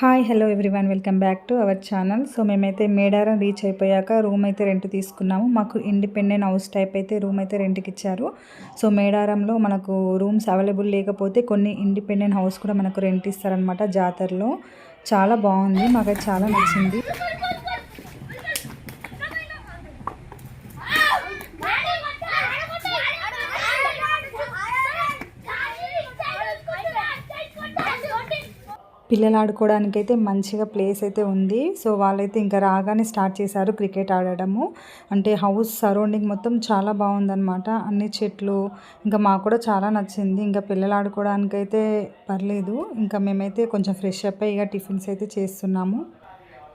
Hi hello everyone welcome back to our channel so మేమైతే Medaram reach అయిపోయాక room అయితే rent తీసుకున్నాము. మాకు ఇండిపెండెంట్ హౌస్ టైప్ అయితే రూమ్ అయితే రెంట్కి ఇచ్చారు. సో మేడారంలో మనకు రూమ్స్ అవైలబుల్ లేకపోతే కొన్ని ఇండిపెండెంట్ హౌస్ కూడా మనకు రెంట్ ఇస్తారనమాట జాతరలో. చాలా బాగుంది. మాకు చాలా నచ్చింది. పిల్లలు ఆడుకోవడానికి అయితే మంచిగా ప్లేస్ అయితే ఉంది. సో వాళ్ళైతే ఇంకా రాగానే స్టార్ట్ చేశారు క్రికెట్ ఆడడము. అంటే హౌస్ సరౌండింగ్ మొత్తం చాలా బాగుందనమాట అన్ని చెట్లు ఇంకా మాకు కూడా చాలా నచ్చింది. ఇంకా పిల్లలు ఆడుకోవడానికి అయితే పర్లేదు. ఇంకా మేమైతే కొంచెం ఫ్రెష్ అప్ అయ్యి ఇక టిఫిన్స్ అయితే చేస్తున్నాము.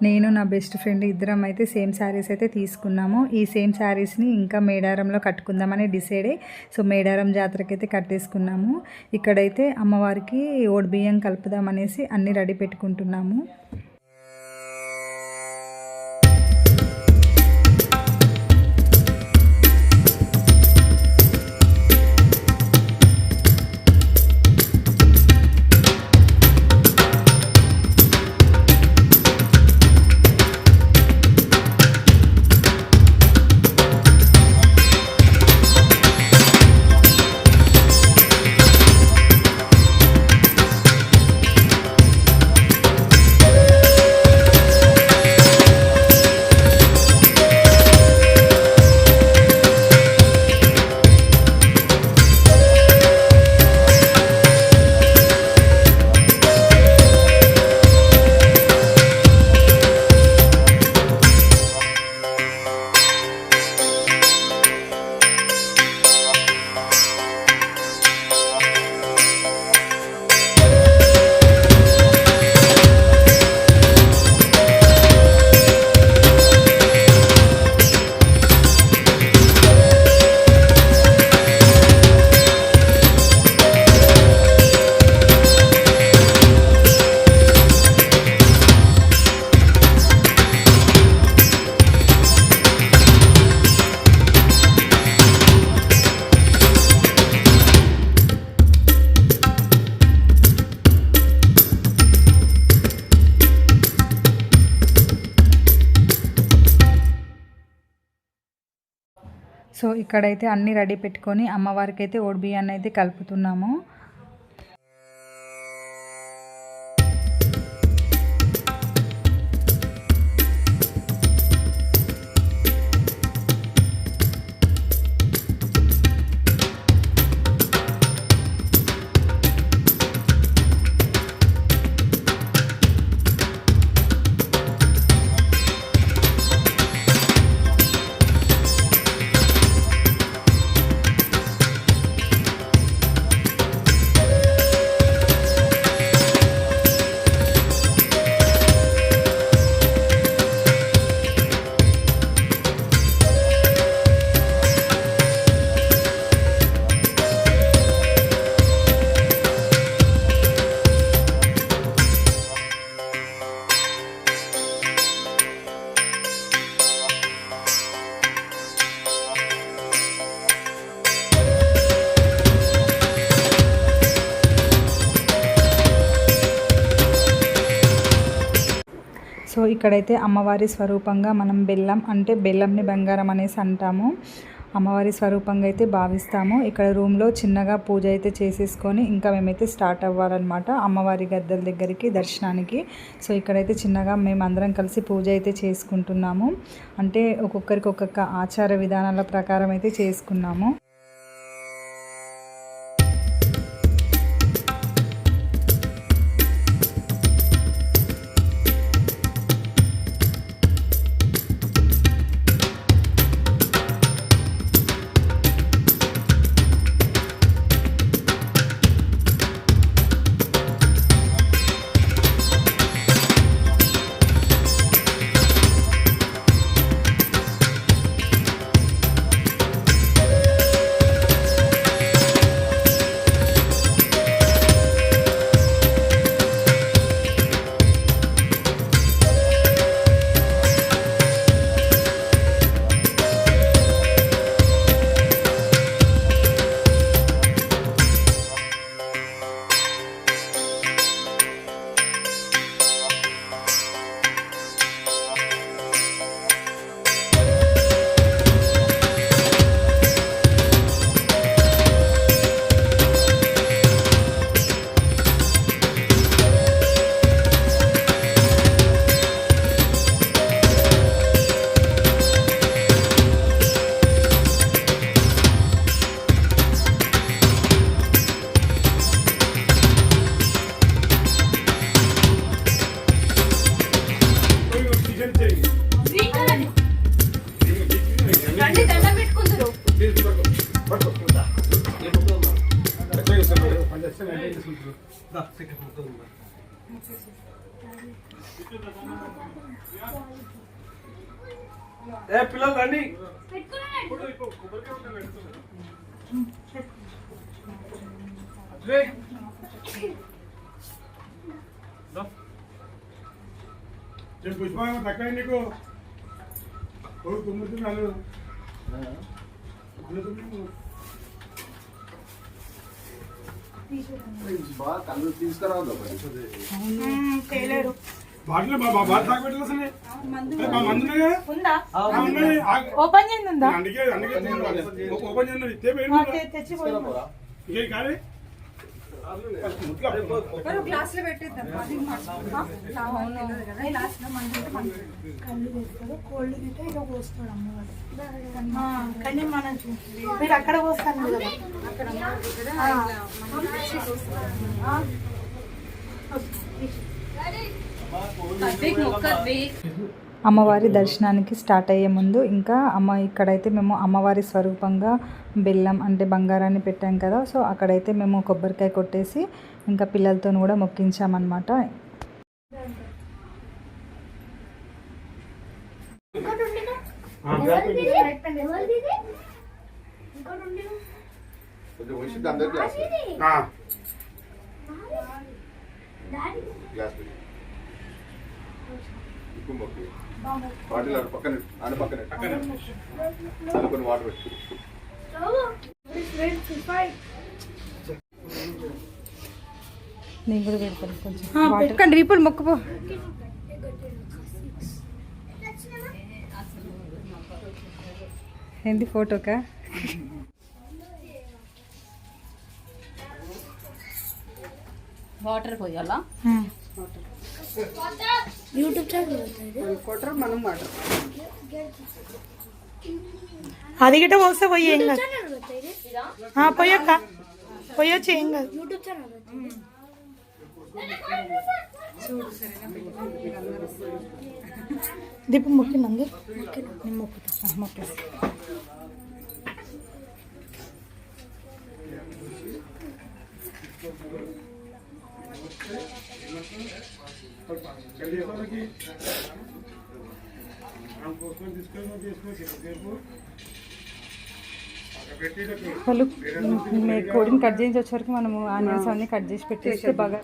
నేను నా బెస్ట్ ఫ్రెండ్ ఇద్దరం అయితే సేమ్ శారీస్ అయితే తీసుకున్నాము. ఈ సేమ్ శారీస్ని ఇంకా మేడారంలో కట్టుకుందామని డిసైడ్ అయ్యి సో మేడారం జాతరకైతే అయితే కట్టేసుకున్నాము. ఇక్కడైతే అమ్మవారికి ఓడి బియ్యం కలుపుదామనేసి అన్నీ రెడీ పెట్టుకుంటున్నాము. ఇక్కడైతే అన్నీ రెడీ పెట్టుకొని అమ్మవారికి అయితే బియ్యాన్ని అయితే కలుపుతున్నాము. ఇక్కడైతే అమ్మవారి స్వరూపంగా మనం బెల్లం అంటే బెల్లంని బంగారం అనేసి అంటాము. అమ్మవారి స్వరూపంగా అయితే భావిస్తాము. ఇక్కడ రూమ్లో చిన్నగా పూజ అయితే చేసేసుకొని ఇంకా మేమైతే స్టార్ట్ అవ్వాలన్నమాట అమ్మవారి గద్దెల దగ్గరికి దర్శనానికి. సో ఇక్కడైతే చిన్నగా మేము అందరం కలిసి పూజ అయితే చేసుకుంటున్నాము. అంటే ఒక్కొక్కరికి ఒక్కొక్క ఆచార విధానాల ప్రకారం అయితే చేసుకున్నాము. తీసుకురావద్దు బాటిల్ మా బాటిల్ తాగి పెట్టాలి అసలు ఏ, మా మందు ఉన్నాయా? ఉందా? ఆ, ఉన్నాయి. ఆ- ఓపెన్ చేయండి ఉందా? అందుకే అందుకే తీసుకురావాలి. ఓపెన్ చేయండి ఇస్తే పోయి ఆ, తె- తెచ్చిపోయి ఇంకేం కాదు ముట్లా. గ్లాస్లో పెట్టేద్దాం కానీ మనం మీరు అక్కడ పోస్తాను కదా. అమ్మవారి దర్శనానికి స్టార్ట్ అయ్యే ముందు ఇంకా అమ్మ ఇక్కడైతే మేము అమ్మవారి స్వరూపంగా బెల్లం అంటే బంగారాన్ని పెట్టాం కదా సో అక్కడైతే మేము కొబ్బరికాయ కొట్టేసి ఇంకా పిల్లలతో కూడా మొక్కించామన్నమాట. ఆ, గ్లాస్ బాటిల్ ఆడ పక్కన పక్కన కొన్ని వాటర్ పెట్టి. నేను కూడా పెడతాను కొంచెం. వాటర్ రీపుల్ మొక్కుపో. ఏంటి ఫోటోకా? వాటర్ పోయాలా? అది గిట్ట పోస్తే పోయి ఏం కాదు. ఆ, పోయక్క. పోయొచ్చు ఏం కాదు. దీపం మొక్కిందండి. నేను మొక్కుతా. మొక్కేసి జల్దీ ఎవరికి? వాళ్ళు కోడిని కట్ చేయించి వచ్చేవరకు మనము ఆనియన్స్ అన్ని కట్ చేసి పెట్టేస్తే బాగా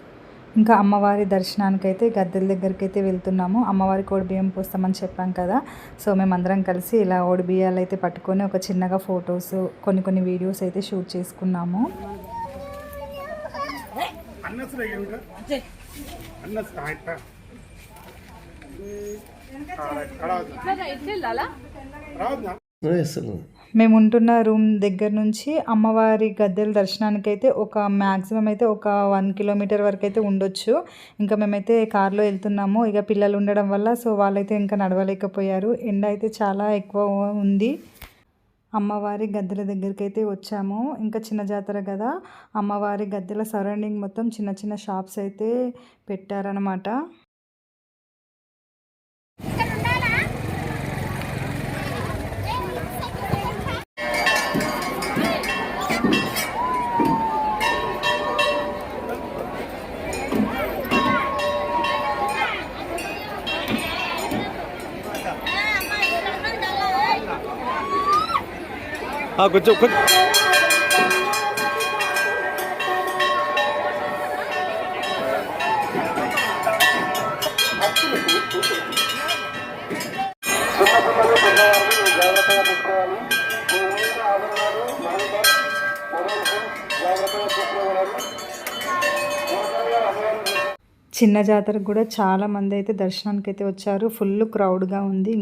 ఇంకా అమ్మవారి దర్శనానికి అయితే గద్దెల దగ్గరికి అయితే వెళ్తున్నాము. అమ్మవారి కోడి బియ్యం పోస్తామని చెప్పాం కదా. సో మేమందరం కలిసి ఇలా ఓడి బియ్యాలు అయితే పట్టుకొని ఒక చిన్నగా ఫొటోస్ కొన్ని కొన్ని వీడియోస్ అయితే షూట్ చేసుకున్నాము. రావద్దా మేము ఉంటున్న రూమ్ దగ్గర నుంచి అమ్మవారి గద్దెల దర్శనానికి అయితే ఒక మ్యాక్సిమం అయితే ఒక వన్ కిలోమీటర్ వరకు అయితే ఉండొచ్చు. ఇంకా మేమైతే కార్లో వెళ్తున్నాము. ఇక పిల్లలు ఉండడం వల్ల సో వాళ్ళైతే ఇంకా నడవలేకపోయారు. ఎండ అయితే చాలా ఎక్కువ ఉంది. అమ్మవారి గద్దెల దగ్గరికి అయితే వచ్చాము. ఇంకా చిన్న జాతర కదా. అమ్మవారి గద్దెల సరౌండింగ్ మొత్తం చిన్న చిన్న షాప్స్ అయితే పెట్టారనమాట కొంచెం కొంచెం. చిన్న జాతరకు కూడా చాలా మంది అయితే దర్శనానికి అయితే వచ్చారు. ఫుల్ క్రౌడ్గా ఉంది.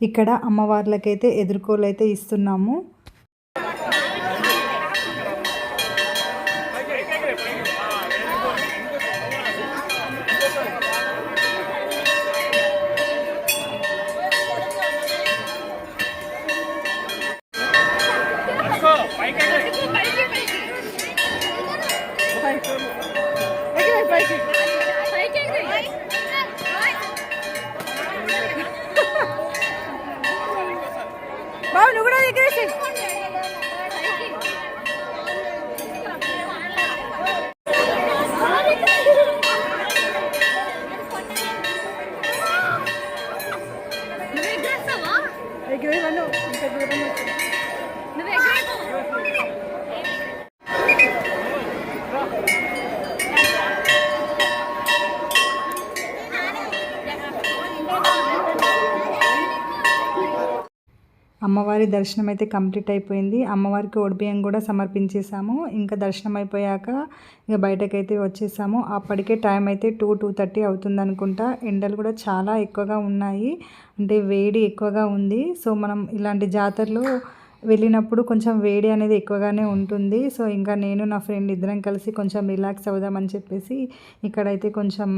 ఇక్కడ అమ్మవార్లకైతే ఎదుర్కోలైతే ఇస్తున్నాము. 那边有，那边有。అమ్మవారి దర్శనం అయితే కంప్లీట్ అయిపోయింది. అమ్మవారికి ఒడిబియ్యం కూడా సమర్పించేసాము ఇంకా దర్శనం అయిపోయాక ఇక బయటకైతే వచ్చేసాము. అప్పటికే టైం అయితే టూ టూ థర్టీ అవుతుంది అనుకుంటా ఎండలు కూడా చాలా ఎక్కువగా ఉన్నాయి. అంటే వేడి ఎక్కువగా ఉంది. సో మనం ఇలాంటి జాతరలో వెళ్ళినప్పుడు కొంచెం వేడి అనేది ఎక్కువగానే ఉంటుంది. సో ఇంకా నేను నా ఫ్రెండ్ ఇద్దరం కలిసి కొంచెం రిలాక్స్ అవుదామని చెప్పేసి ఇక్కడైతే కొంచెం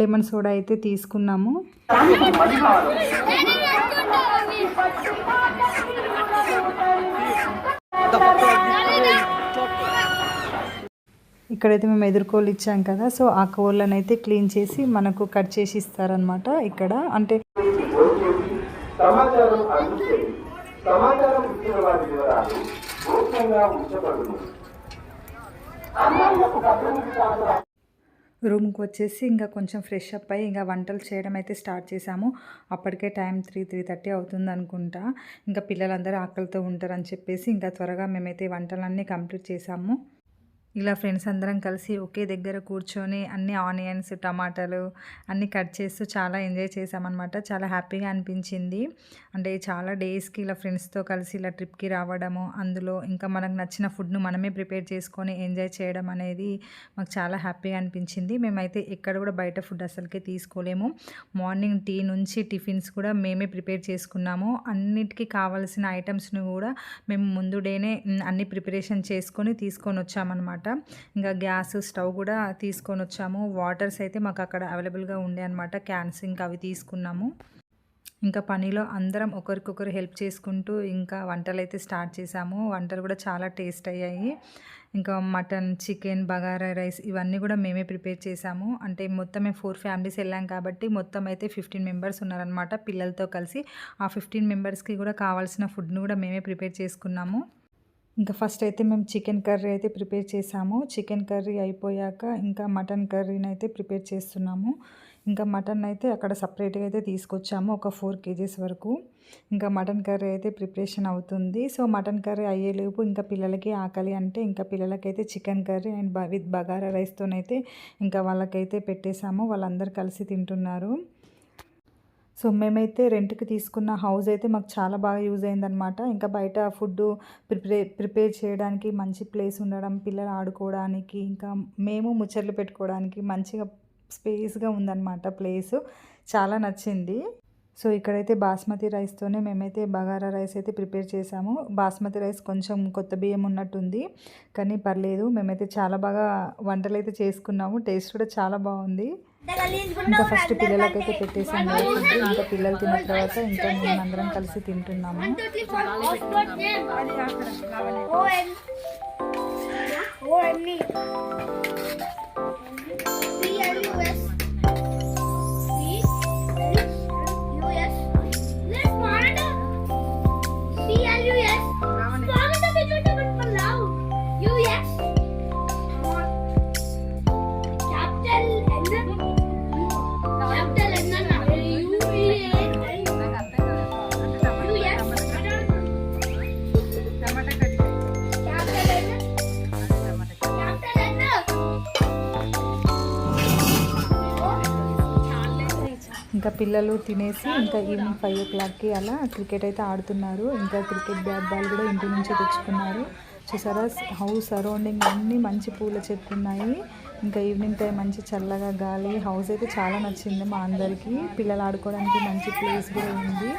లెమన్ సోడా అయితే తీసుకున్నాము. ఇక్కడైతే మేము ఎదుర్కోలు ఇచ్చాం కదా సో ఆ కోళ్ళని అయితే క్లీన్ చేసి మనకు కట్ చేసి ఇస్తారనమాట ఇక్కడ. అంటే సమాచారం అందించేది సమాచారం ఇచ్చిన వారి వివరాలు గోప్యంగా ఉంచబడును రూమ్కి వచ్చేసి ఇంకా కొంచెం ఫ్రెష్ అప్ అయ్యి ఇంకా వంటలు చేయడం అయితే స్టార్ట్ చేశాము అప్పటికే టైం త్రీ త్రీ థర్టీ అవుతుంది అనుకుంటా. ఇంకా పిల్లలందరూ ఆకలితో ఉంటారని చెప్పేసి ఇంకా త్వరగా మేమైతే వంటలన్నీ కంప్లీట్ చేసాము. ఇలా ఫ్రెండ్స్ అందరం కలిసి ఒకే దగ్గర కూర్చొని అన్ని ఆనియన్స్ టమాటాలు అన్నీ కట్ చేస్తూ చాలా ఎంజాయ్ చేసామన్నమాట చాలా హ్యాపీగా అనిపించింది. అంటే చాలా డేస్కి ఇలా ఫ్రెండ్స్తో కలిసి ఇలా ట్రిప్కి రావడము అందులో ఇంకా మనకు నచ్చిన ఫుడ్ను మనమే ప్రిపేర్ చేసుకొని ఎంజాయ్ చేయడం అనేది మాకు చాలా హ్యాపీగా అనిపించింది. మేమైతే ఎక్కడ కూడా బయట ఫుడ్ అసలుకే తీసుకోలేము. మార్నింగ్ టీ నుంచి టిఫిన్స్ కూడా మేమే ప్రిపేర్ చేసుకున్నాము. అన్నిటికీ కావాల్సిన ఐటమ్స్ని కూడా మేము ముందు డేనే అన్ని ప్రిపరేషన్ చేసుకొని తీసుకొని వచ్చామన్నమాట. ఇంకా గ్యాస్ స్టవ్ కూడా తీసుకొని వచ్చాము. వాటర్స్ అయితే మాకు అక్కడ అవైలబుల్గా ఉండే అనమాట. క్యాన్స్ ఇంకా అవి తీసుకున్నాము. ఇంకా పనిలో అందరం ఒకరికొకరు హెల్ప్ చేసుకుంటూ ఇంకా వంటలు అయితే స్టార్ట్ చేసాము. వంటలు కూడా చాలా టేస్ట్ అయ్యాయి. ఇంకా మటన్ చికెన్ బగారా రైస్ ఇవన్నీ కూడా మేమే ప్రిపేర్ చేసాము. అంటే మొత్తం మేము ఫోర్ ఫ్యామిలీస్ వెళ్ళాం కాబట్టి మొత్తం అయితే ఫిఫ్టీన్ మెంబర్స్ ఉన్నారనమాట పిల్లలతో కలిసి. ఆ ఫిఫ్టీన్ మెంబర్స్కి కూడా కావాల్సిన ఫుడ్ను కూడా మేమే ప్రిపేర్ చేసుకున్నాము. ఇంకా ఫస్ట్ అయితే మేము చికెన్ కర్రీ అయితే ప్రిపేర్ చేసాము. చికెన్ కర్రీ అయిపోయాక ఇంకా మటన్ కర్రీని అయితే ప్రిపేర్ చేస్తున్నాము. ఇంకా మటన్ అయితే అక్కడ సపరేట్గా అయితే తీసుకొచ్చాము ఒక ఫోర్ కేజీస్ వరకు. ఇంకా మటన్ కర్రీ అయితే ప్రిపరేషన్ అవుతుంది. సో మటన్ కర్రీ అయ్యేలోపు ఇంకా పిల్లలకి ఆకలి అంటే ఇంకా పిల్లలకైతే chicken curry and with bagara రైస్తోనైతే ఇంకా వాళ్ళకైతే పెట్టేశాము వాళ్ళందరూ కలిసి తింటున్నారు. సో మేమైతే రెంట్కి తీసుకున్న హౌస్ అయితే మాకు చాలా బాగా యూజ్ అయిందనమాట ఇంకా బయట ఫుడ్ ప్రిపేర్ ప్రిపేర్ చేయడానికి మంచి ప్లేస్ ఉండడం పిల్లలు ఆడుకోవడానికి ఇంకా మేము ముచ్చట్లు పెట్టుకోవడానికి మంచిగా స్పేస్గా ఉందన్నమాట ప్లేస్. చాలా నచ్చింది. సో ఇక్కడైతే బాస్మతి రైస్తోనే మేమైతే బగారా రైస్ అయితే ప్రిపేర్ చేసాము. బాస్మతి రైస్ కొంచెం కొత్త బియ్యం ఉన్నట్టుంది కానీ పర్లేదు. మేమైతే చాలా బాగా వంటలు అయితే చేసుకున్నాము. టేస్ట్ కూడా చాలా బాగుంది. ఇంకా ఫస్ట్ పిల్లలకైతే పెట్టేసాము. ఇంకా పిల్లలు తిన్న తర్వాత ఇంకా మేము అందరం కలిసి తింటున్నాము. ఇంకా పిల్లలు తినేసి ఇంకా ఈవినింగ్ ఫైవ్ ఓ క్లాక్కి అలా క్రికెట్ అయితే ఆడుతున్నారు. ఇంకా క్రికెట్ బ్యాట్ బాల్ కూడా ఇంటి నుంచి తెచ్చుకున్నారు. చూసారా? హౌస్ సరౌండింగ్ అన్నీ మంచి పూల చెట్లు ఉన్నాయి ఇంకా ఈవినింగ్ టైం మంచి చల్లగా గాలి హౌస్ అయితే చాలా నచ్చింది మా అందరికీ. పిల్లలు ఆడుకోవడానికి మంచి ప్లేస్ కూడా ఉంది.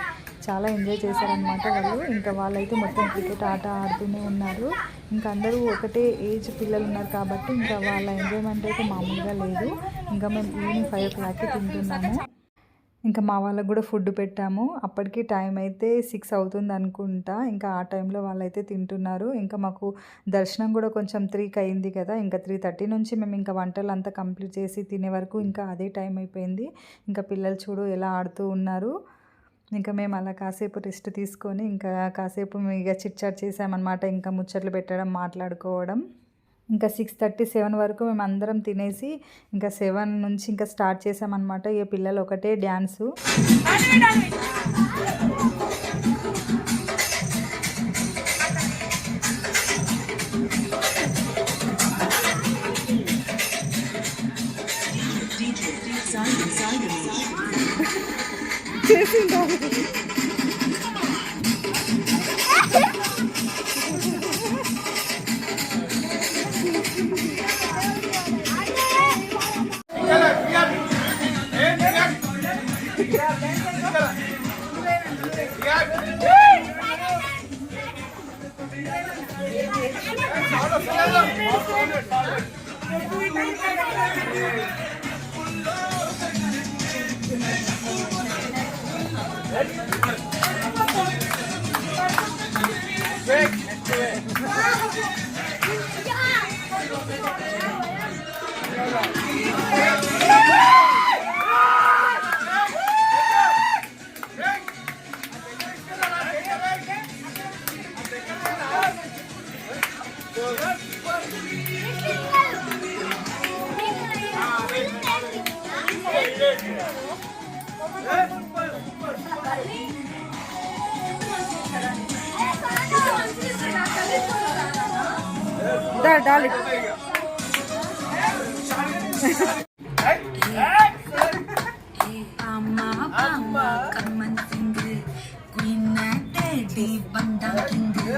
చాలా ఎంజాయ్ చేశారనమాట వాళ్ళు. ఇంకా వాళ్ళైతే మొత్తం క్రికెట్ ఆట ఆడుతూనే ఉన్నారు. ఇంకా అందరూ ఒకటే ఏజ్ పిల్లలు ఉన్నారు కాబట్టి ఇంకా వాళ్ళ ఎంజాయ్మెంట్ అయితే మామూలుగా లేదు. ఇంకా మేము ఈవినింగ్ ఫైవ్ ఓ క్లాక్కి తింటున్నాము. ఇంకా మా వాళ్ళకు కూడా ఫుడ్ పెట్టాము. అప్పటికి టైం అయితే సిక్స్ అవుతుంది అనుకుంటా. ఇంకా ఆ టైంలో వాళ్ళైతే తింటున్నారు. ఇంకా మాకు దర్శనం కూడా కొంచెం త్రీకి అయింది కదా. ఇంకా త్రీ థర్టీ నుంచి మేము ఇంకా వంటలు అంతా కంప్లీట్ చేసి తినే వరకు ఇంకా అదే టైం అయిపోయింది. ఇంకా పిల్లలు చూడు ఎలా ఆడుతూ ఉన్నారు. ఇంకా మేము అలా కాసేపు రెస్ట్ తీసుకొని ఇంకా కాసేపు ఇక చిట్ చాట్ చేసామన్నమాట. ఇంకా ముచ్చట్లు పెట్టడం మాట్లాడుకోవడం. ఇంకా సిక్స్ థర్టీ సెవెన్ వరకు మేము అందరం తినేసి ఇంకా సెవెన్ నుంచి ఇంకా స్టార్ట్ చేసామన్నమాట. ఇక పిల్లలు ఒకటే డ్యాన్సు. டாலி. அம்மா அம்மா கம்மன் திங்கு குயின்ன டேடி பந்தா திங்கு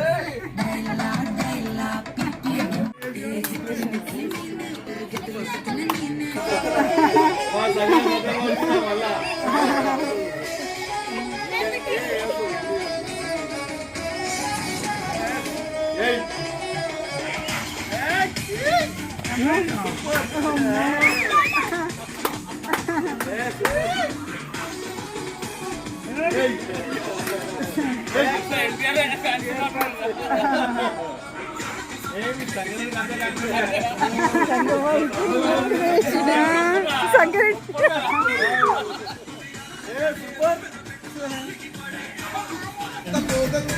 டைலா டைலா பிப்பி டேடி திரும்பி திரும்பி திரும்பி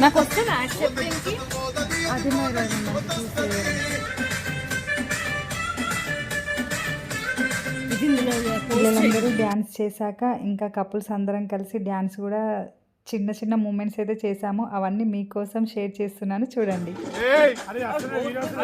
నాకు వస్తుందా యాక్సెప్టింగ్కి ఇది ఇందులో పిల్లలందరూ డ్యాన్స్ చేశాక ఇంకా కపుల్స్ అందరం కలిసి డ్యాన్స్ కూడా చిన్న చిన్న మూమెంట్స్ అయితే చేశాము. అవన్నీ మీకోసం షేర్ చేస్తున్నాను. చూడండి. అరే అసలు వీడియో అసలు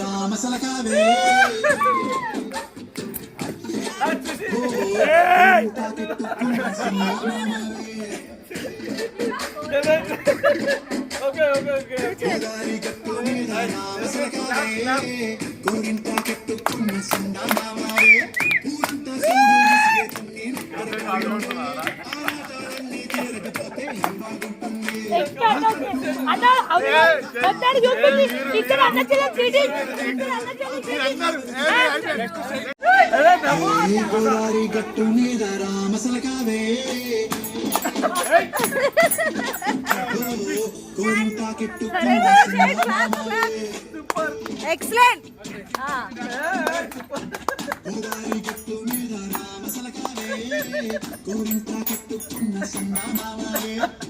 ఆ, రైట్. ఫస్ట్ ఫస్ట్ ఈ సాంగ్ మీద అందరూ గుడ్ బై నేర్చుకో బై. చూడరా ఏ బాలయ్య ఏ ఇక్కడ అన్న చెల్లె మీటింగ్ ఇక్కడ అన్న చెల్లె మీటింగ్ గోదావరి గట్టు మీద రామసలకావే ఎక్సలెంట్ చేయండి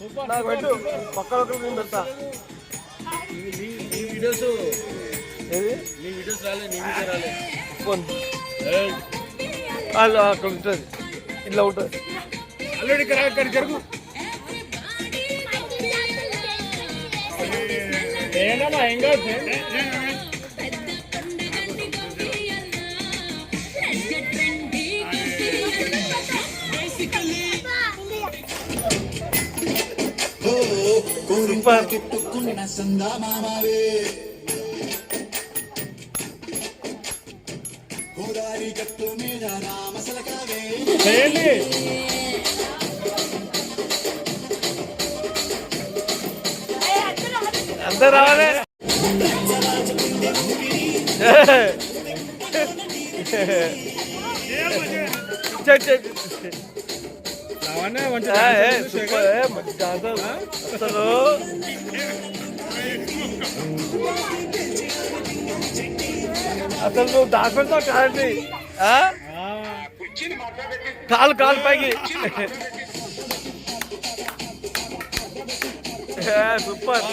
నాకు పెట్టు పక్కన ఒకరు నేను పెడతా వీడియోస్ ఏది నీ వీడియోస్ రాలే నీ వీడియో రాలే ఫోన్ అలా అక్కడ ఉంటుంది ఇట్లా ఉంటుంది అల్లుడి ఇక్కడ జరుగు ఏంటమ్మా ఏం కాదు కోరింటా కెట్టుకున్న సందా మామావే గోదావరి గట్టు మీద రామసలకావే చేయండి అందరు రావాలి చెక్ చెక్ అసలు అసలు నువ్వు దాచుకుంటా కాదండి ఆ? కాలు కాలు పైకి ఏ, సూపర్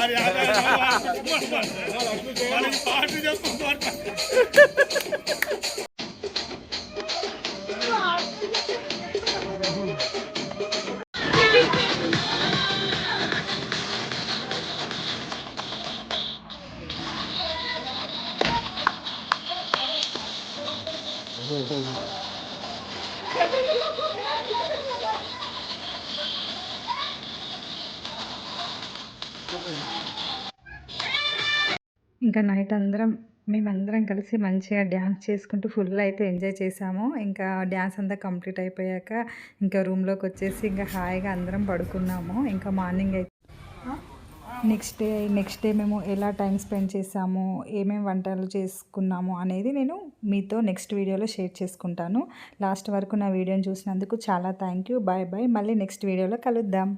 ఇంకా నైట్ అందరం మేమందరం కలిసి మంచిగా డ్యాన్స్ చేసుకుంటూ ఫుల్ అయితే ఎంజాయ్ చేసాము. ఇంకా డ్యాన్స్ అంతా కంప్లీట్ అయిపోయాక ఇంకా రూమ్లోకి వచ్చేసి ఇంకా హాయిగా అందరం పడుకున్నాము. ఇంకా మార్నింగ్ అయితే నెక్స్ట్ డే నెక్స్ట్ డే మేము ఎలా టైం స్పెండ్ చేసాము ఏమేమి వంటలు చేసుకున్నాము అనేది నేను మీతో నెక్స్ట్ వీడియోలో షేర్ చేసుకుంటాను. లాస్ట్ వరకు నా వీడియోని చూసినందుకు చాలా థ్యాంక్ యూ బాయ్ బాయ్ మళ్ళీ నెక్స్ట్ వీడియోలో కలుద్దాం.